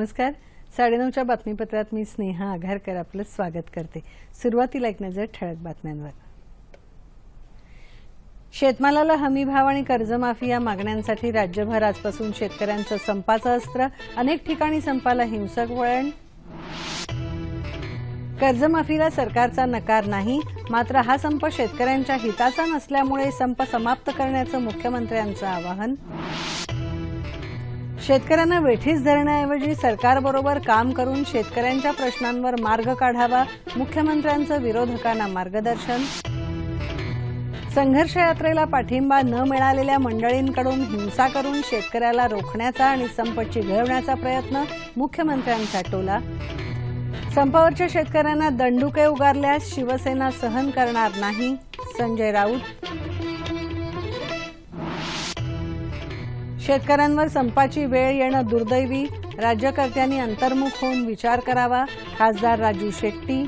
नमस्कार. साडेनऊच्या बातमीपत्रात मी स्नेहा आघारकर आपलं स्वागत करते. सुरुवातीला एक नजर ठळक बातम्यांवर. शेतमालाला हमी भाव आणि कर्जमाफी या मागण्यांसाठी राज्यभर आजपासून शेतकऱ्यांचं संपाचं अस्त्र. अनेक ठिकाणी संपाला हिंसक वळण. कर्जमाफीला सरकारचा नकार नाही मात्र हा संप शेतकऱ्यांच्या हिताचा नसल्यामुळे संप समाप्त करण्याचं मुख्यमंत्र्यांचं आवाहन. शेतकऱ्यांना वेठीस धरण्याऐवजी सरकारबरोबर काम करून शेतकऱ्यांच्या प्रश्नांवर मार्ग काढावा मुख्यमंत्र्यांचं विरोधकांना मार्गदर्शन. संघर्ष यात्रेला पाठिंबा न मिळालेल्या मंडळींकडून हिंसा करून शेतकऱ्याला रोखण्याचा आणि संप चिघळवण्याचा प्रयत्न मुख्यमंत्र्यांचा टोला. संपावरच्या शेतकऱ्यांना दंडुके उगारल्यास शिवसेना सहन करणार नाही. संजय राऊत शेतकऱ्यांवर संपाची वेळ येणं दुर्दैवी राज्यकर्त्यांनी अंतर्मुख होऊन विचार करावा खासदार राजू शेट्टी.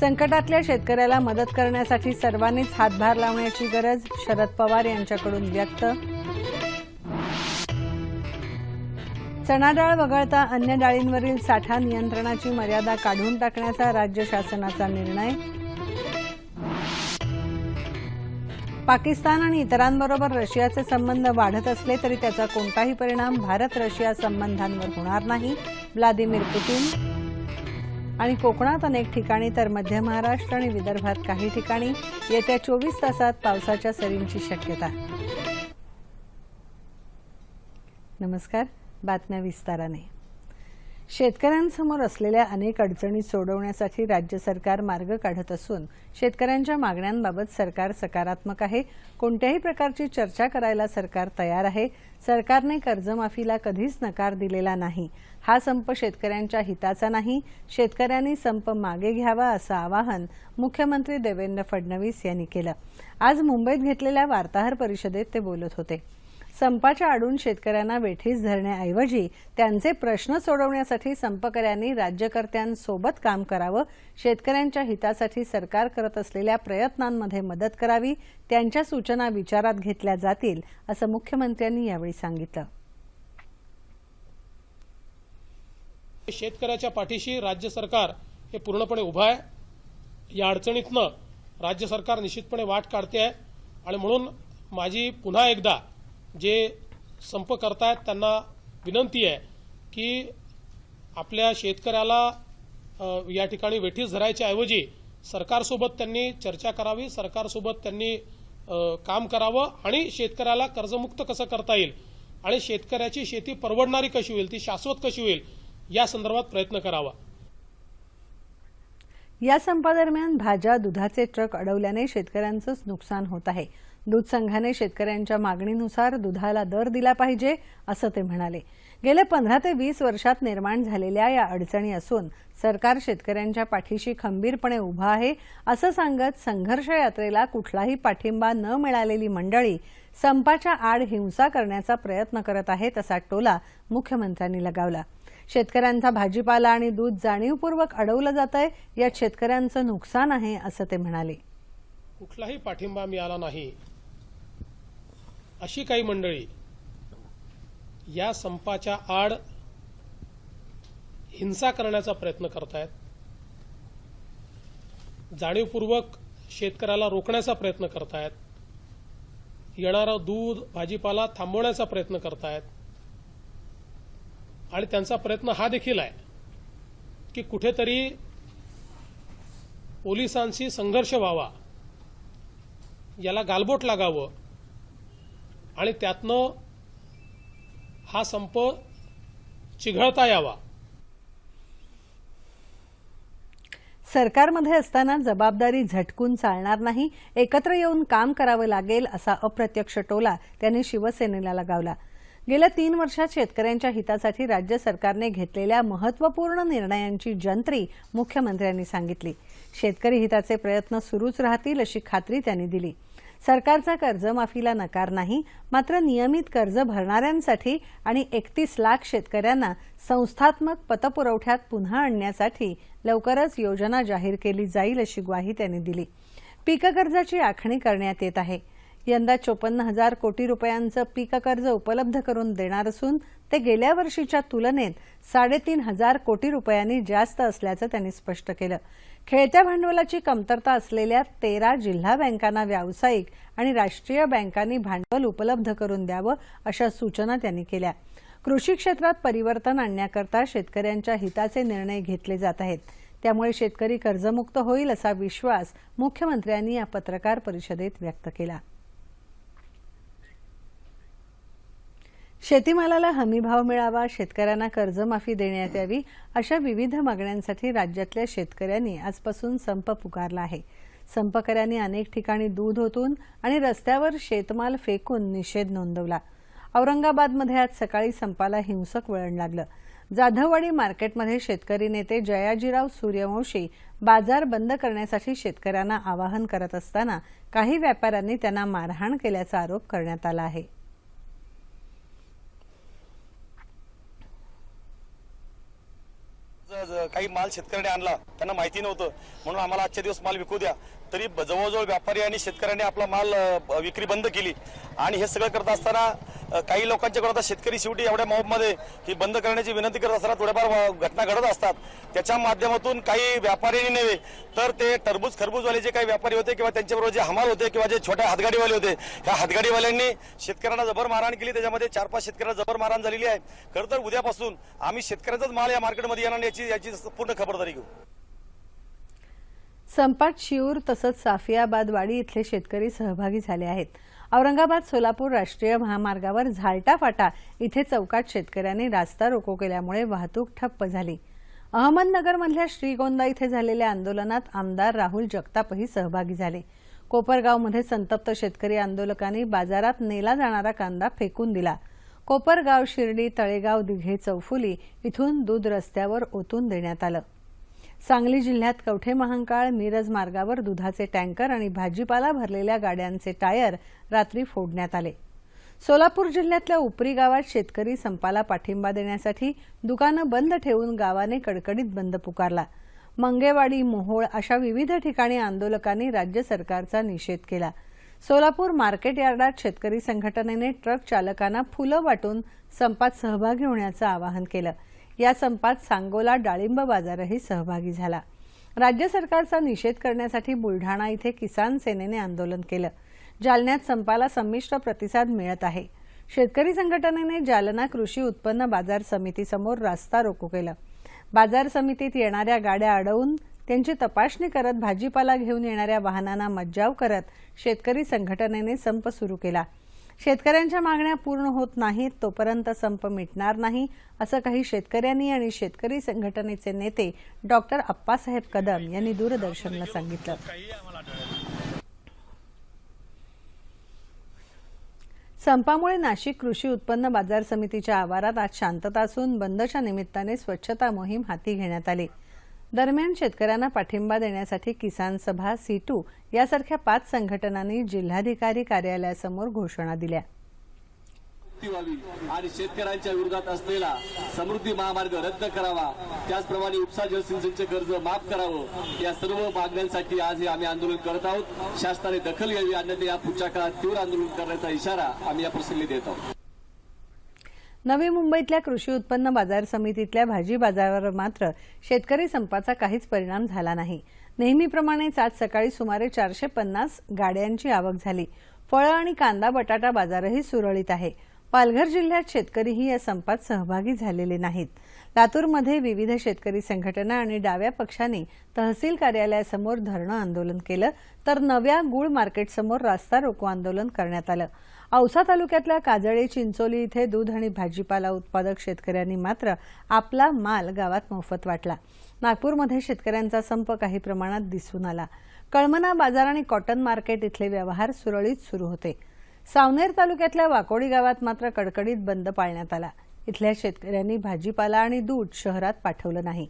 संकटातल्या शेतकऱ्याला मदत करण्यासाठी सर्वांनीच हातभार लावण्याची गरज शरद पवार यांच्याकडून व्यक्त. चणाडाळ वगळता अन्य डाळींवरील साठा नियंत्रणाची मर्यादा काढून टाकण्याचा राज्य शासनाचा निर्णय. पाकिस्तान आणि इतरांबरोबर रशियाचे संबंध वाढत असले तरी त्याचा कोणताही परिणाम भारत रशिया संबंधांवर होणार नाही. Vladimir Putin. आणि कोकणात अनेक ठिकाणी तर मध्य महाराष्ट्र आणि विदर्भात काही ठिकाणी येत्या चोवीस तासात पावसाच्या सरींची शक्यता. नमस्कार. बातम्या विस्ताराने. शेतकऱ्यांसमोर असलेल्या अनेक अडचणी सोडवण्यासाठी राज्य सरकार मार्ग काढत असून शेतकऱ्यांच्या मागण्यांबाबत सरकार सकारात्मक आहे. कोणत्याही प्रकारची चर्चा करायला सरकार तयार आहे. सरकारने कर्जमाफीला कधीच नकार दिलेला नाही. हा संप शेतकऱ्यांच्या हिताचा नाही. शेतकऱ्यांनी संप मागे घ्यावा असं आवाहन मुख्यमंत्री देवेंद्र फडणवीस यांनी केलं. आज मुंबईत घेतलेल्या वार्ताहर परिषदेत ते बोलत होते. संपाच्या आडून शेतकऱ्यांना वेठीस धरण्याऐवजी त्यांचे प्रश्न सोडवण्यासाठी संपकऱ्यांनी राज्यकर्त्यांसोबत काम करावं शेतकऱ्यांच्या हितासाठी सरकार करत असलेल्या प्रयत्नांमध्ये मदत करावी त्यांच्या सूचना विचारात घेतल्या जातील असं मुख्यमंत्र्यांनी यावेळी सांगितलं. शेतकऱ्याच्या पाठीशी राज्य सरकार हे पूर्णपणे उभं आहे. या अडचणीतनं राज्य सरकार निश्चितपणे वाट काढते आहे. आणि म्हणून माझी पुन्हा एकदा जे संप करतायत त्यांना विनंती आहे की आपल्या शेतकऱ्याला या ठिकाणी वेठीस धरायच्या ऐवजी सरकारसोबत त्यांनी चर्चा करावी सरकारसोबत त्यांनी काम करावं आणि शेतकऱ्याला कर्जमुक्त कसं करता येईल आणि शेतकऱ्याची शेती परवडणारी कशी होईल ती शाश्वत कशी होईल या संदर्भात प्रयत्न करावा. या संपादरम्यान भाज्या दुधाचे ट्रक अडवल्याने शेतकऱ्यांचंच नुकसान होत आहे. दूध संघाने शेतकऱ्यांच्या मागणीनुसार दुधाला दर दिला पाहिजे असं ते म्हणाले. गेल्या पंधरा ते वीस वर्षात निर्माण झालेल्या या अडचणी असून सरकार शेतकऱ्यांच्या पाठीशी खंबीरपणे उभं आहे असं सांगत संघर्ष यात्रेला कुठलाही पाठिंबा न मिळालेली मंडळी संपाच्या आड हिंसा करण्याचा प्रयत्न करत आहेत असा टोला मुख्यमंत्र्यांनी लगावला. शेतकऱ्यांचा भाजीपाला आणि दूध जाणीवपूर्वक अडवलं जात आहे यात शेतकऱ्यांचं नुकसान आहे असं ते म्हणाले. कुठलाही पाठिंबा मिळाला नाही. अशी काही मंडळी या संपाच्या आड हिंसा करण्याचा प्रयत्न करतायत. जाणीवपूर्वक शेतकऱ्याला रोखण्याचा प्रयत्न करतायत. येणारा दूध भाजीपाला थांबवण्याचा प्रयत्न करतायत. आणि त्यांचा प्रयत्न हा देखील आहे की कुठेतरी पोलिसांशी संघर्ष व्हावा. याला गालबोट लागावं. आणि त्यातनं हा संप चिघळता यावा. सरकारमध्ये असताना जबाबदारी झटकून चालणार नाही एकत्र येऊन काम करावं लागेल असा अप्रत्यक्ष टोला त्यांनी शिवसेनेला लगावला. गेल्या तीन वर्षात शेतकऱ्यांच्या हितासाठी राज्य सरकारने घेतलेल्या महत्त्वपूर्ण निर्णयांची जंत्री मुख्यमंत्र्यांनी सांगितली. शेतकरी हिताचे प्रयत्न सुरूच राहतील अशी खात्री त्यांनी दिली. सरकारचा कर्जमाफीला नकार नाही मात्र नियमित कर्ज भरणाऱ्यांसाठी आणि एकतीस लाख शेतकऱ्यांना संस्थात्मक पतपुरवठ्यात पुन्हा आणण्यासाठी लवकरच योजना जाहीर केली जाईल अशी ग्वाही त्यांनी दिली. पीक कर्जाची आखणी करण्यात येत आहे. यंदा चोपन्न हजार कोटी रुपयांचं पीक कर्ज उपलब्ध करून देणार असून ते गेल्या वर्षीच्या तुलनेत साडेतीन हजार कोटी रुपयांनी जास्त असल्याचं त्यांनी स्पष्ट केलं. खेळत्या भांडवलाची कमतरता असलेल्या तेरा जिल्हा बँकांना व्यावसायिक आणि राष्ट्रीय बँकांनी भांडवल उपलब्ध करून द्यावं अशा सूचना त्यांनी केल्या. कृषी क्षेत्रात परिवर्तन आणण्याकरता शेतकऱ्यांच्या हिताचे निर्णय घेतले जात आहेत. त्यामुळे शेतकरी कर्जमुक्त होईल असा विश्वास मुख्यमंत्र्यांनी या पत्रकार परिषदेत व्यक्त केला. शेतीमालाला हमीभाव मिळावा शेतकऱ्यांना कर्जमाफी देण्यात यावी अशा विविध मागण्यांसाठी राज्यातल्या शेतकऱ्यांनी आजपासून संप पुकारला आहे. संपकऱ्यांनी अनेक ठिकाणी दूध ओतून आणि रस्त्यावर शेतमाल फेकून निषेध नोंदवला. औरंगाबादमध्ये आज सकाळी संपाला हिंसक वळण लागलं. जाधववाडी मार्केटमध्ये शेतकरी नेते जयाजीराव सूर्यवंशी बाजार बंद करण्यासाठी शेतकऱ्यांना आवाहन करत असताना काही व्यापाऱ्यांनी त्यांना मारहाण केल्याचा आरोप करण्यात आला आहे ज- ज- काही माल शेतकऱ्यांनी आणला त्यांना माहिती नव्हतं. म्हणून आम्हाला आजच्या दिवस माल विकू द्या. तरी जवळजवळ व्यापारी आणि शेतकऱ्यांनी आपला माल विक्री बंद केली. आणि हे सगळं करत असताना काही लोकांच्याकडे आता शेतकरी शेवटी एवढ्या मॉबमध्ये ही बंद करण्याची विनंती करत असताना थोड्याफार घटना घडत असतात. त्याच्या माध्यमातून काही व्यापाऱ्यांनी नव्हे तर ते टरबूज खरबूजवाले जे काही व्यापारी होते किंवा त्यांच्याबरोबर जे हमाल होते किंवा जे छोट्या हातगाडीवाले होते ह्या हातगाडीवाल्यांनी शेतकऱ्यांना जबर मारहाण केली. त्याच्यामध्ये चार पाच शेतकऱ्यांना जबर मारहाण झालेली आहे. खरं तर उद्यापासून आम्ही शेतकऱ्यांचाच माल या मार्केटमध्ये येणार नाही. याची याची पूर्ण खबरदारी घेऊ. संपात शिऊर तसंच साफियाबादवाडी इथले शेतकरी सहभागी झाले आहेत. औरंगाबाद सोलापूर राष्ट्रीय महामार्गावर झालटा फाटा इथे चौकात शेतकऱ्यांनी रास्ता रोको केल्यामुळे वाहतूक ठप्प झाली. अहमदनगरमधल्या श्रीगोंदा इथे झालेल्या आंदोलनात आमदार राहुल जगतापही सहभागी झाले. कोपरगावमध्ये संतप्त शेतकरी आंदोलकांनी बाजारात नेला जाणारा कांदा फेकून दिला. कोपरगाव शिर्डी तळेगाव दिघे चौफुली इथून दूध रस्त्यावर ओतून देण्यात आलं. सांगली जिल्ह्यात कवठे महांकाळ मिरज मार्गावर दुधाचे टँकर आणि भाजीपाला भरलेल्या गाड्यांचे टायर रात्री फोडण्यात आले. सोलापूर जिल्ह्यातल्या उपरी गावात शेतकरी संपाला पाठिंबा देण्यासाठी दुकानं बंद ठेवून गावाने कडकडीत बंद पुकारला. मंगेवाडी मोहोळ अशा विविध ठिकाणी आंदोलकांनी राज्य सरकारचा निषेध केला. सोलापूर मार्केट यार्डात शेतकरी संघटनेने ट्रक चालकांना फुलं वाटून संपात सहभागी होण्याचं आवाहन केलं. या संपात सांगोला डाळिंब बाजारही सहभागी झाला. राज्य सरकारचा निषेध करण्यासाठी बुलढाणा इथे किसान सेनेने आंदोलन केलं. जालन्यात संपाला संमिश्र प्रतिसाद मिळत आहे. शेतकरी संघटनेने जालना कृषी उत्पन्न बाजार समितीसमोर रास्ता रोको केलं. बाजार समितीत येणाऱ्या गाड्या अडवून त्यांची तपासणी करत भाजीपाला घेऊन येणाऱ्या वाहनांना मज्जाव करत शेतकरी संघटनेने संप सुरू केला. शेतकऱ्यांच्या मागण्या पूर्ण होत नाहीत तोपर्यंत संप मिटणार नाही असं काही शेतकऱ्यांनी आणि शेतकरी संघटनेचे नेते डॉक्टर अप्पासाहेब कदम यांनी दूरदर्शनला सांगितलं. संपामुळे नाशिक कृषी उत्पन्न बाजार समितीच्या आवारात आज शांतता असून बंदच्या निमित्ताने स्वच्छता मोहीम हाती घेण्यात आली. दरम्यान शेतकऱ्यांना पाठिंबा देण्यासाठी किसान सभा सीटू यासारख्या पाच संघटनांनी जिल्हाधिकारी कार्यालयासमोर घोषणा दिल्या. व्हावी आणि शेतकऱ्यांच्या विरोधात असलेला समृद्धी महामार्ग रद्द करावा त्याचप्रमाणे उपसा जलसिंचनचे कर्ज माफ करावं या सर्व मागण्यांसाठी आज हे आम्ही आंदोलन करत आहोत. शासनाने दखल घ्यावी अन्यथा या पुढच्या काळात तीव्र आंदोलन करण्याचा इशारा आम्ही या प्रसंगी देत आहोत. नवी मुंबईतल्या कृषी उत्पन्न बाजार समितीतल्या भाजी बाजारावर मात्र शेतकरी संपाचा काहीच परिणाम झाला नाही. नेहमीप्रमाणेच आज सकाळी सुमारे चारशे पन्नास गाड्यांची आवक झाली. फळं आणि कांदा बटाटा बाजारही सुरळीत आहे. पालघर जिल्ह्यात शेतकरीही या संपात सहभागी झालेले नाहीत. लातूरमध्ये विविध शेतकरी संघटना आणि डाव्या पक्षांनी तहसील कार्यालयासमोर धरणं आंदोलन केलं तर नव्या गुळ मार्केटसमोर रास्ता रोको आंदोलन करण्यात आलं. औसा तालुक्यातल्या काजळे चिंचोली इथे दूध आणि भाजीपाला उत्पादक शेतकऱ्यांनी मात्र आपला माल गावात मोफत वाटला. नागपूरमध्ये शेतकऱ्यांचा संप काही प्रमाणात दिसून आला. कळमना बाजार आणि कॉटन मार्केट इथले व्यवहार सुरळीत सुरू होते. सावनेर तालुक्यातल्या वाकोडी गावात मात्र कडकडीत बंद पाळण्यात आला. इथल्या शेतकऱ्यांनी भाजीपाला आणि दूध शहरात पाठवलं नाही.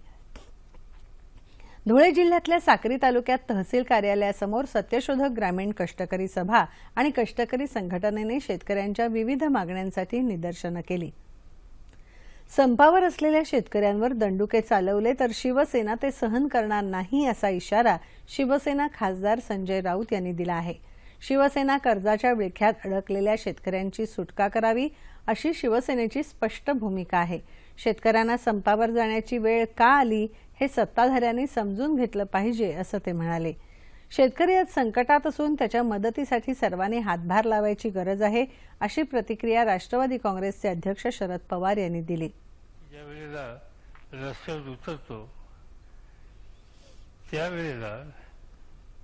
धुळे जिल्ह्यातल्या साक्री तालुक्यात तहसील कार्यालयासमोर सत्यशोधक ग्रामीण कष्टकरी सभा आणि कष्टकरी संघटनेने शेतकऱ्यांच्या विविध मागण्यांसाठी निदर्शनं केली. संपावर असलेल्या शेतकऱ्यांवर दंडुके चालवले तर शिवसेना ते सहन करणार नाही असा इशारा शिवसेना खासदार संजय राऊत यांनी दिला आहे. शिवसेना कर्जाच्या विळख्यात अडकलेल्या शेतकऱ्यांची सुटका करावी अशी शिवसेनेची स्पष्ट भूमिका आहे. शेतकऱ्यांना संपावर जाण्याची वेळ का आली हे सत्ताधाऱ्यांनी समजून घेतलं पाहिजे असं ते म्हणाले. शेतकरी आज संकटात असून त्याच्या मदतीसाठी सर्वांनी हातभार लावायची गरज आहे अशी प्रतिक्रिया राष्ट्रवादी काँग्रेसचे अध्यक्ष शरद पवार यांनी दिली. ज्या वेळेला रस्त्यावर उतरतो त्यावेळेला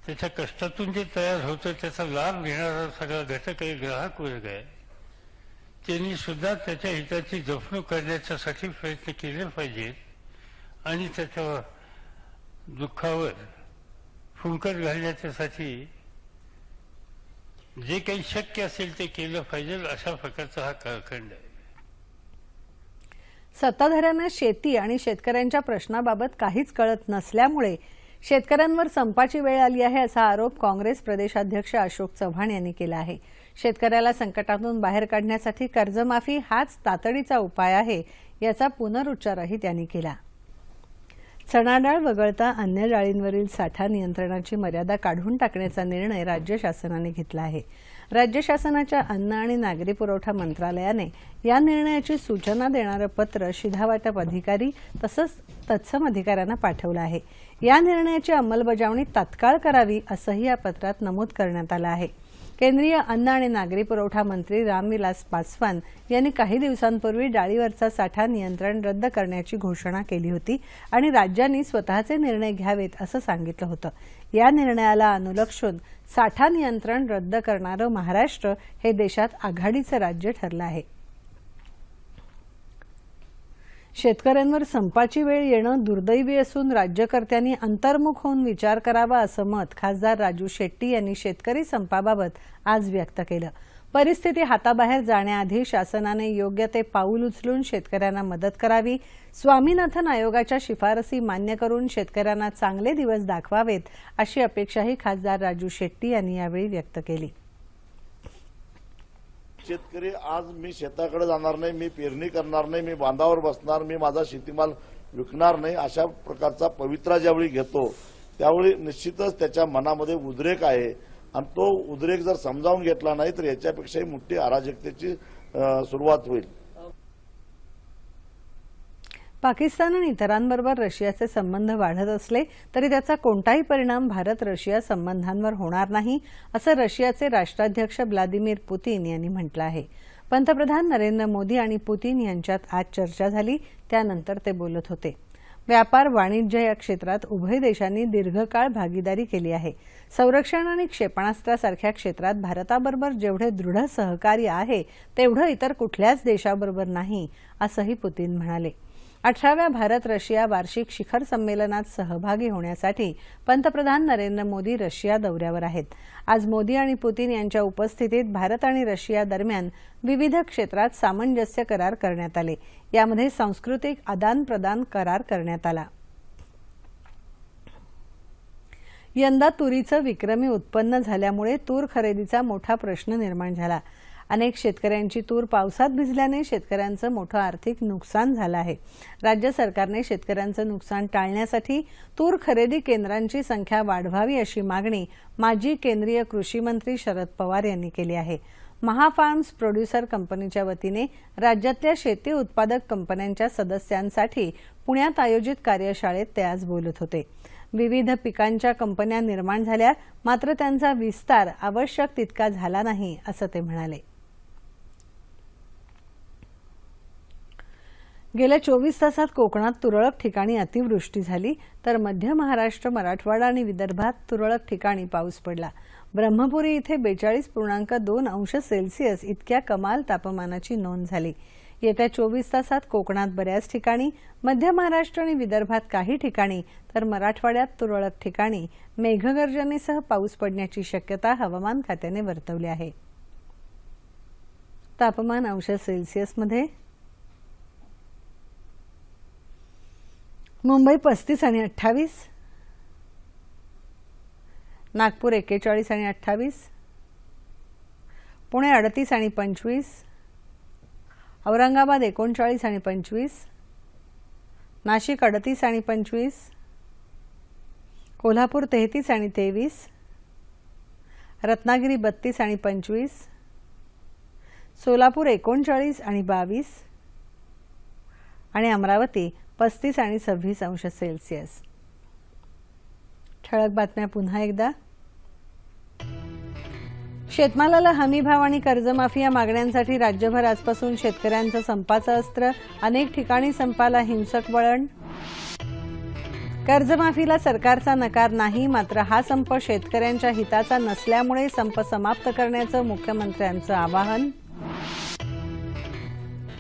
त्याच्या कष्टातून जे तयार होतं त्याचा लाभ घेणारा सगळा घटक आहे ग्राहक वर्ग आहे. त्यांनी सुद्धा त्याच्या हिताची जपणूक करण्याच्यासाठी प्रयत्न केले पाहिजेत आणि त्याच्या दुःखावर फुंकर घालण्याच्यासाठी जे काही शक्य असेल ते केलं पाहिजे अशा प्रकारचा हा कालखंड आहे. सत्ताधाऱ्यांना शेती आणि शेतकऱ्यांच्या प्रश्नाबाबत काहीच कळत नसल्यामुळे शेतकऱ्यांवर संपाची वेळ आली आहे असा आरोप काँग्रेस प्रदेशाध्यक्ष अशोक चव्हाण यांनी केला आहे. शेतकऱ्याला संकटातून बाहेर काढण्यासाठी कर्जमाफी हाच तातडीचा उपाय आहे याचा पुनरुच्चारही त्यांनी केला. चणाडाळ वगळता अन्य डाळींवरील साठा नियंत्रणाची मर्यादा काढून टाकण्याचा निर्णय राज्य शासनाने घेतला आहे. राज्य शासनाच्या अन्न आणि नागरी पुरवठा मंत्रालयाने या निर्णयाची सूचना देणारं पत्र शिधावाटप अधिकारी तसंच तत्सम अधिकाऱ्यांना पाठवलं आहे. या निर्णयाची अंमलबजावणी तात्काळ करावी असंही या पत्रात नमूद करण्यात आलं आहे. केंद्रीय अन्न आणि नागरी पुरवठा मंत्री रामविलास पासवान यांनी काही दिवसांपूर्वी डाळीवरचा साठा नियंत्रण रद्द करण्याची घोषणा केली होती आणि राज्यांनी स्वतःचे निर्णय घ्यावेत असं सांगितलं होतं. या निर्णयाला अनुलक्षून साठा नियंत्रण रद्द करणारं महाराष्ट्र हे देशात आघाडीचं राज्य ठरलं आहे. शेतकऱ्यांवर संपाची वेळ येणं दुर्दैवी असून राज्यकर्त्यांनी अंतर्मुख होऊन विचार करावा असं मत खासदार राजू शेट्टी यांनी शेतकरी संपाबाबत आज व्यक्त केलं. परिस्थिती हाताबाहेर जाण्याआधी शासनाने योग्य ते पाऊल उचलून शेतकऱ्यांना मदत करावी स्वामीनाथन आयोगाच्या शिफारसी मान्य करून शेतकऱ्यांना चांगले दिवस दाखवावेत अशी अपेक्षाही खासदार राजू शेट्टी यांनी यावेळी व्यक्त केली. शेतकरी आज मी शेताकडे जाणार नाही मी पेरणी करणार नाही मी बांधावर बसणार मी माझा शेतीमाल विकणार नाही अशा प्रकारचा पवित्रा ज्यावेळी घेतो त्यावेळी निश्चितच त्याच्या मनामध्ये उद्रेक आहे. आणि तो उद्रेक जर समजावून घेतला नाही तर याच्यापेक्षाही मोठी अराजकतेची सुरुवात होईल. पाकिस्तान आणि इतरांबरोबर रशियाचे संबंध वाढत असले तरी त्याचा कोणताही परिणाम भारत रशिया संबंधांवर होणार नाही असं रशियाचे राष्ट्राध्यक्ष व्लादिमीर पुतीन यांनी म्हटलं आहे. पंतप्रधान नरेंद्र मोदी आणि पुतीन यांच्यात आज चर्चा झाली त्यानंतर ते बोलत होते. व्यापार वाणिज्य या क्षेत्रात उभय देशांनी दीर्घकाळ भागीदारी केली आहे. संरक्षण आणि क्षेपणास्त्रासारख्या क्षेत्रात भारताबरोबर जेवढे दृढ सहकार्य आहे तेवढं इतर कुठल्याच देशाबरोबर नाही असंही पुतीन म्हणाले. अठराव्या भारत रशिया वार्षिक शिखर संमेलनात सहभागी होण्यासाठी पंतप्रधान नरेंद्र मोदी रशिया दौऱ्यावर आहेत. आज मोदी आणि पुतीन यांच्या उपस्थितीत भारत आणि रशिया दरम्यान विविध क्षेत्रात सामंजस्य करार करण्यात आले. यामध्ये सांस्कृतिक आदानप्रदान करार करण्यात आला. यंदा तुरीचं विक्रमी उत्पन्न झाल्यामुळे तूर खरेदीचा मोठा प्रश्न निर्माण झाला. अनेक शेतकऱ्यांची तूर पावसात भिजल्याने शेतकऱ्यांचं मोठं आर्थिक नुकसान झालं आहे. राज्य सरकारने शेतकऱ्यांचं नुकसान टाळण्यासाठी तूर खरेदी केंद्रांची संख्या वाढवावी अशी मागणी माजी केंद्रीय कृषी मंत्री शरद पवार यांनी केली आहे. महाफार्म्स प्रोड्युसर कंपनीच्या वतीने राज्यातल्या शेती उत्पादक कंपन्यांच्या सदस्यांसाठी पुण्यात आयोजित कार्यशाळेत ते आज बोलत होते. विविध पिकांच्या कंपन्या निर्माण झाल्या मात्र त्यांचा विस्तार आवश्यक तितका झाला नाही असं ते म्हणाले. गेल्या चोवीस तासात कोकणात तुरळक ठिकाणी अतिवृष्टी झाली तर मध्य महाराष्ट्र मराठवाडा आणि विदर्भात तुरळक ठिकाणी पाऊस पडला. ब्रह्मपुरी इथे बेचाळीस पूर्णांक दोन अंश सेल्सिअस इतक्या कमाल तापमानाची नोंद झाली. येत्या चोवीस तासात कोकणात बऱ्याच ठिकाणी मध्य महाराष्ट्र आणि विदर्भात काही ठिकाणी तर मराठवाड्यात तुरळक ठिकाणी मेघगर्जनेसह पाऊस पडण्याची शक्यता हवामान खात्याने वर्तवली आहे. तापमान अंश सेल्सिअसमध्ये मुंबई पस्तीस आणि अठ्ठावीस. नागपूर एक्केचाळीस आणि अठ्ठावीस. पुणे अडतीस आणि पंचवीस. औरंगाबाद एकोणचाळीस आणि पंचवीस. नाशिक अडतीस आणि पंचवीस. कोल्हापूर तेहतीस आणि तेवीस. रत्नागिरी बत्तीस आणि पंचवीस. सोलापूर एकोणचाळीस आणि बावीस. आणि अमरावती पस्तीस आणि सव्वीस अंश सेल्सिअस. ठळक बातम्या पुन्हा एकदा. शेतमालाला हमीभाव आणि कर्जमाफी या मागण्यांसाठी राज्यभर आजपासून शेतकऱ्यांचं संपाचं अस्त्र अनेक ठिकाणी संपाला हिंसक वळण. कर्जमाफीला सरकारचा नकार नाही मात्र हा संप शेतकऱ्यांच्या हिताचा नसल्यामुळे संप समाप्त करण्याचं मुख्यमंत्र्यांचं आवाहन.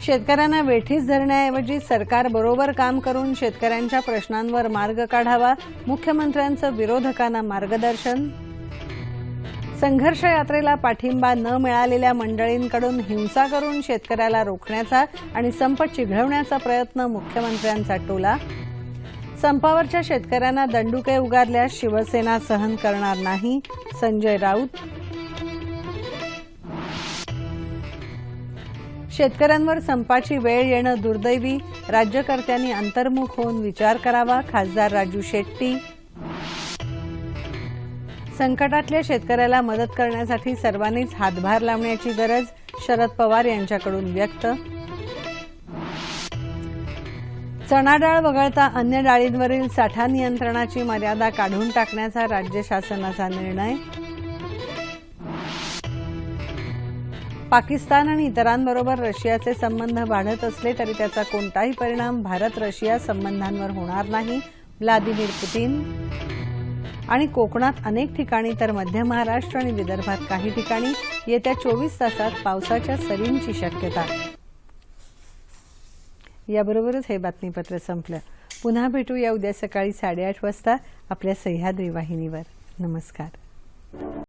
शेतकऱ्यांना वेठीस धरण्याऐवजी सरकार बरोबर काम करून शेतकऱ्यांच्या प्रश्नांवर मार्ग काढावा मुख्यमंत्र्यांचं विरोधकांना मार्गदर्शन. संघर्ष यात्रेला पाठिंबा न मिळालेल्या मंडळींकडून हिंसा करून शेतकऱ्याला रोखण्याचा आणि संप चिघळवण्याचा प्रयत्न मुख्यमंत्र्यांचा टोला. संपावरच्या शेतकऱ्यांना दंडुके उगारल्यास शिवसेना सहन करणार नाही. संजय राऊत शेतकऱ्यांवर संपाची वेळ येणं दुर्दैवी. राज्यकर्त्यांनी अंतर्मुख होऊन विचार करावा. खासदार राजू शेट्टी. संकटातल्या शेतकऱ्याला मदत करण्यासाठी सर्वांनीच हातभार लावण्याची गरज शरद पवार यांच्याकडून व्यक्त. चणा डाळ वगळता अन्य डाळींवरील साठा नियंत्रणाची मर्यादा काढून टाकण्याचा राज्य शासनाचा निर्णय. पाकिस्तान आणि इतरांबरोबर रशियाचे संबंध वाढत असले तरी त्याचा कोणताही परिणाम भारत रशिया संबंधांवर होणार नाही. Vladimir Putin. आणि कोकणात अनेक ठिकाणी तर मध्य महाराष्ट्र आणि विदर्भात काही ठिकाणी येत्या चोवीस तासात पावसाच्या सरींची शक्यता. याबरोबरच हे बातमीपत्र संपलं. पुन्हा भेटूया उद्या सकाळी साडेआठ वाजता आपल्या सह्याद्री वाहिनीवर. नमस्कार.